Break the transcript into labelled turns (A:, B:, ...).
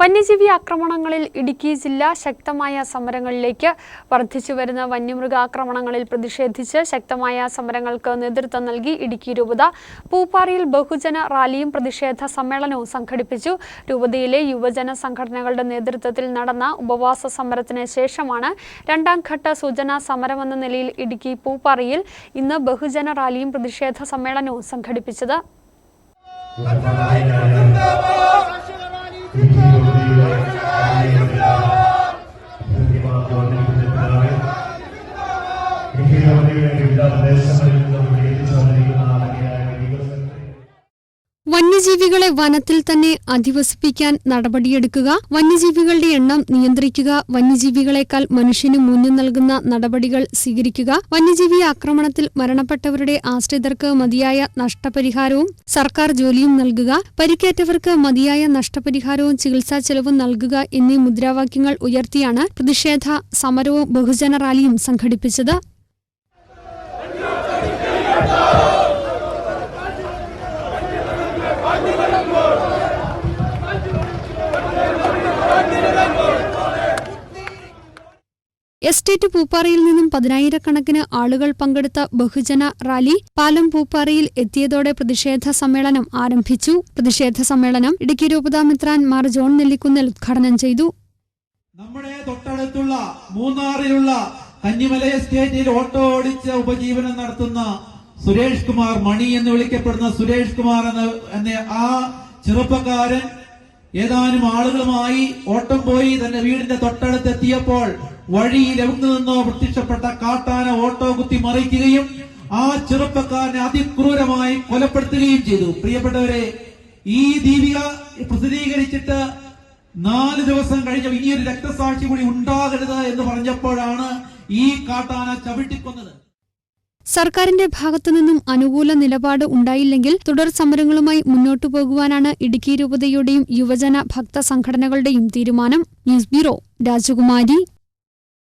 A: വന്യജീവി ആക്രമണങ്ങളിൽ ഇടുക്കി ജില്ല ശക്തമായ സമരങ്ങളിലേക്ക് വർദ്ധിച്ചു വരുന്ന വന്യമൃഗാക്രമണങ്ങളിൽ പ്രതിഷേധിച്ച് ശക്തമായ സമരങ്ങൾക്ക് നേതൃത്വം നൽകി ഇടുക്കി രൂപത. പൂപ്പാറയിൽ ബഹുജന റാലിയും പ്രതിഷേധ സമ്മേളനവും സംഘടിപ്പിച്ചു. രൂപതയിലെ യുവജന സംഘടനകളുടെ നേതൃത്വത്തിൽ നടന്ന ഉപവാസ സമരത്തിന് ശേഷമാണ് രണ്ടാം ഘട്ട സൂചനാ സമരമെന്ന നിലയിൽ ഇടുക്കി പൂപ്പാറയിൽ ഇന്ന് ബഹുജന റാലിയും പ്രതിഷേധ സമ്മേളനവും സംഘടിപ്പിച്ചത്. Thank you. വന്യജീവികളെ വനത്തിൽ തന്നെ അധിവസിപ്പിക്കാൻ നടപടിയെടുക്കുക. വന്യജീവികളുടെ എണ്ണം നിയന്ത്രിക്കുക. വന്യജീവികളെക്കാൾ മനുഷ്യന് മുന്നിൽ നൽകുന്ന നടപടികൾ സ്വീകരിക്കുക. വന്യജീവി ആക്രമണത്തിൽ മരണപ്പെട്ടവരുടെ ആശ്രിതർക്ക് മതിയായ നഷ്ടപരിഹാരവും സർക്കാർ ജോലിയും നൽകുക. പരിക്കേറ്റവർക്ക് മതിയായ നഷ്ടപരിഹാരവും ചികിത്സാ ചെലവും നൽകുക എന്നീ മുദ്രാവാക്യങ്ങൾ ഉയർത്തിയാണ് പ്രതിഷേധ സമരവും ബഹുജന റാലിയും സംഘടിപ്പിച്ചത്. എസ്റ്റേറ്റ് പൂപ്പാറയിൽ നിന്നും പതിനായിരക്കണക്കിന് ആളുകൾ പങ്കെടുത്ത ബഹുജന റാലി പാലം പൂപ്പാറയിൽ എത്തിയതോടെ പ്രതിഷേധ സമ്മേളനം ആരംഭിച്ചു. പ്രതിഷേധ സമ്മേളനം ഇടുക്കി രൂപതാമിത്രാൻ മാർ ജോൺ നെല്ലിക്കുന്നിൽ ഉദ്ഘാടനം ചെയ്തു.
B: നമ്മുടെ തൊട്ടടുത്തുള്ള മൂന്നാറിലുള്ള കന്നിമല എസ്റ്റേറ്റിൽ ഓട്ടോ ഓടിച്ച് ഉപജീവനം നടത്തുന്ന സുരേഷ് കുമാർ മണി എന്ന് വിളിക്കപ്പെടുന്ന സുരേഷ് കുമാർ എന്ന എന്ന ആ ചെറുപ്പക്കാരൻ ഏതാനും ആളുകളുമായി ഓട്ടം പോയി തന്റെ വീടിന്റെ തൊട്ടടുത്ത് എത്തിയപ്പോൾ വഴിയിൽ എവിടെ നിന്നോ പ്രത്യക്ഷപ്പെട്ട കാട്ടാന ഓട്ടോ കുത്തി മറിക്കുകയും ആ ചെറുപ്പക്കാരനെ അതിക്രൂരമായി കൊലപ്പെടുത്തുകയും ചെയ്തു. പ്രിയപ്പെട്ടവരെ ഈ ദീപിക പ്രസിദ്ധീകരിച്ചിട്ട് നാല് ദിവസം കഴിഞ്ഞ ഇനിയൊരു രക്തസാക്ഷി കൂടി ഉണ്ടാകരുത് എന്ന് പറഞ്ഞപ്പോഴാണ് ഈ കാട്ടാന ചവിട്ടിക്കൊന്നത്.
A: സർക്കാരിന്റെ ഭാഗത്തു നിന്നും അനുകൂല നിലപാട് ഉണ്ടായില്ലെങ്കിൽ തുടർ സമരങ്ങളുമായി മുന്നോട്ടു പോകുവാനാണ് ഇടുക്കി രൂപതയുടെയും യുവജന ഭക്ത സംഘടനകളുടെയും തീരുമാനം. ന്യൂസ് ബ്യൂറോ രാജകുമാരി